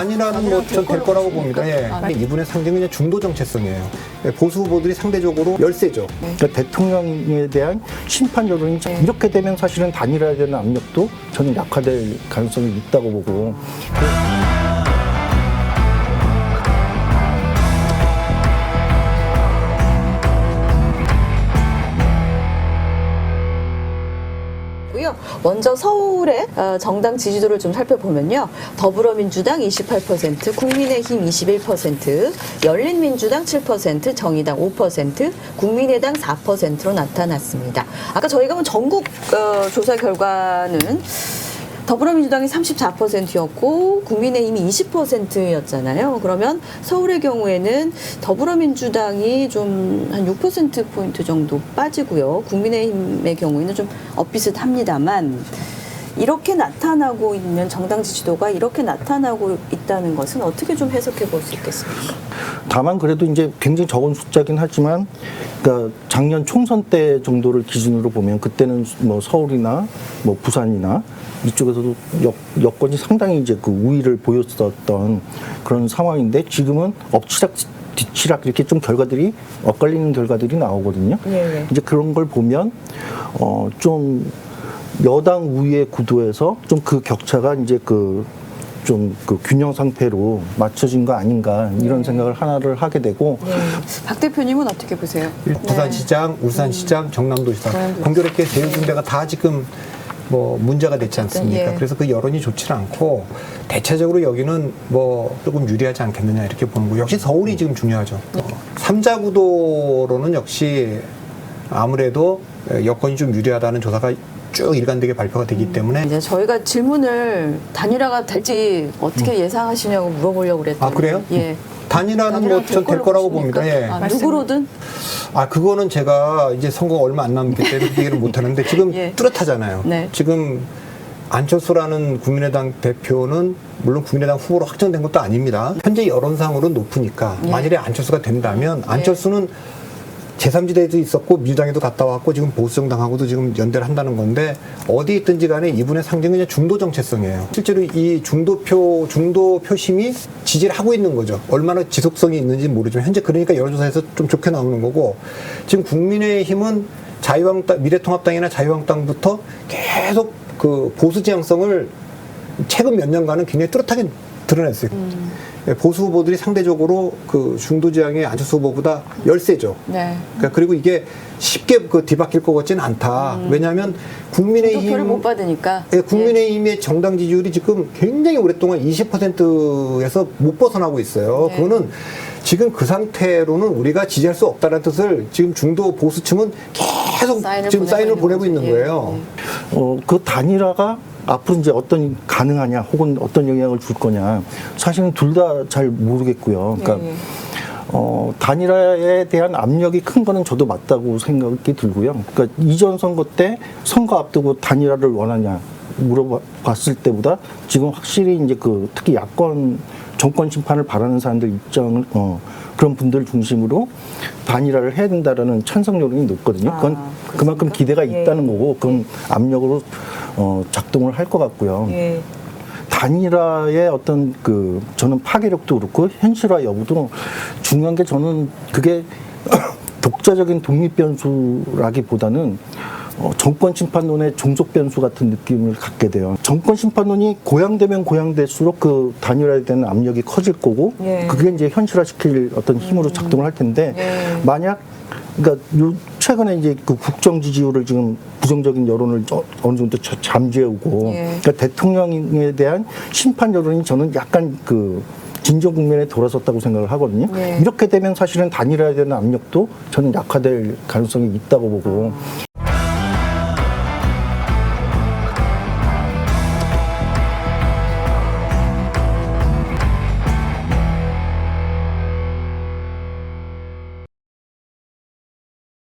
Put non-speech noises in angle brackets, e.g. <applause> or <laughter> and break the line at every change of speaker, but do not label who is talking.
단일화는 뭐전 될 거라고 봅니다. 예. 이분의 상징은 그냥 중도 정체성이에요. 예, 보수 후보들이 상대적으로 열세죠.
그러니까 대통령에 대한 심판 여론이 이렇게 되면 사실은 단일화에 대한 압력도 저는 약화될 가능성이 있다고 보고
먼저 서울의 어, 정당 지지도를 좀 살펴보면요. 더불어민주당 28%, 국민의힘 21%, 열린민주당 7%, 정의당 5%, 국민의당 4%로 나타났습니다. 아까 저희가 본 전국 어, 조사 결과는 더불어민주당이 34%였고 국민의힘이 20%였잖아요. 그러면 서울의 경우에는 더불어민주당이 좀 한 6% 포인트 정도 빠지고요. 국민의힘의 경우에는 좀 엇비슷합니다만 이렇게 나타나고 있는 정당 지지도가 이렇게 나타나고 있다는 것은 어떻게 좀 해석해 볼 수 있겠습니까?
다만 그래도 이제 굉장히 적은 숫자긴 하지만 그러니까 작년 총선 때 정도를 기준으로 보면 그때는 뭐 서울이나 뭐 부산이나 이쪽에서도 여, 여건이 상당히 이제 그 우위를 보였었던 그런 상황인데 지금은 엎치락 뒤치락 이렇게 좀 결과들이 엇갈리는 결과들이 나오거든요.
예, 예.
이제 그런 걸 보면 어좀 여당 우위의 구도에서 좀 그 격차가 이제 그 좀그 균형 상태로 맞춰진 거 아닌가 이런 생각을 하나를 하게 되고
네. 박 대표님은 어떻게 보세요?
부산시장, 울산시장, 경남도시장
경남도시장.
공교롭게 세 군데가 다 지금 뭐 문제가 됐지 않습니까?
예.
그래서 그 여론이 좋지는 않고 대체적으로 여기는 뭐 조금 유리하지 않겠느냐 이렇게 보는 거. 역시 서울이 지금 중요하죠.
네.
삼자 구도로는 역시 아무래도 여건이 좀 유리하다는 조사가 쭉 일관되게 발표가 되기 때문에
이제 저희가 질문을 단일화가 될지 어떻게 예상하시냐고 물어보려고 그랬더니
아 그래요?
예.
단일화는 뭐 전 될 거라고 봅니다. 예.
아, 누구로든
아 그거는 제가 이제 선거 얼마 안 남기 때문에 그 얘기를 못 하는데 지금
예.
뚜렷하잖아요.
네.
지금 안철수라는 국민의당 대표는 물론 국민의당 후보로 확정된 것도 아닙니다. 현재 여론상으로는 높으니까
예.
만일에 안철수가 된다면 안철수는 제3지대에도 있었고 민주당에도 갔다 왔고 지금 보수정당하고도 지금 연대를 한다는 건데 어디 있든지 간에 이분의 상징은 중도 정체성이에요. 실제로 이 중도표 중도 표심이 지지를 하고 있는 거죠. 얼마나 지속성이 있는지 모르지만 현재 그러니까 여론조사에서 좀 좋게 나오는 거고 지금 국민의힘은 자유한국당 미래통합당이나 자유한국당부터 계속 그 보수 지향성을 최근 몇 년간은 굉장히 뚜렷하게 드러냈어요. 예, 보수 후보들이 상대적으로 그 중도 지향의 안철수 후보보다 열세죠.
네.
그러니까 그리고 이게 쉽게 그 뒤바뀔 것 같지는 않다. 왜냐하면 국민의힘
못 받으니까
예, 국민의힘의 정당 지지율이 지금 굉장히 오랫동안 20%에서 못 벗어나고 있어요.
네.
그거는 지금 그 상태로는 우리가 지지할 수 없다는 뜻을 지금 중도 보수층은 계속
사인을
지금
보내고
사인을
있는
보내고. 있는
예,
거예요.
예.
어, 그 단일화가 앞으로 이제 어떤 가능하냐 혹은 어떤 영향을 줄 거냐 사실은 둘 다 잘 모르겠고요. 그러니까
예, 예.
어, 단일화에 대한 압력이 큰 거는 저도 맞다고 생각이 들고요. 그러니까 이전 선거 때 선거 앞두고 단일화를 원하냐 물어봤을 때보다 지금 확실히 이제 그 특히 야권 정권 심판을 바라는 사람들 입장을 어, 그런 분들 중심으로 단일화를 해야 된다라는 찬성 여론이 높거든요. 그건
아,
그만큼? 기대가
예.
있다는 거고 그건 압력으로 어, 작동을 할 것 같고요.
예.
단일화의 어떤 그 저는 파괴력도 그렇고 현실화 여부도 중요한 게 저는 그게 <coughs> 독자적인 독립 변수라기보다는 어, 정권 심판론의 종속 변수 같은 느낌을 갖게 돼요. 정권 심판론이 고양되면 고양될수록 그 단일화에 대한 압력이 커질 거고
예.
그게 이제 현실화시킬 어떤 힘으로 작동을 할 텐데
예.
만약 그러니까 요 최근에 이제 그 국정 지지율을 지금 부정적인 여론을 어- 어느 정도 자- 잠재우고
예.
그러니까 대통령에 대한 심판 여론이 저는 약간 그 진정 국면에 돌아섰다고 생각을 하거든요.
예.
이렇게 되면 사실은 단일화에 대한 압력도 저는 약화될 가능성이 있다고 보고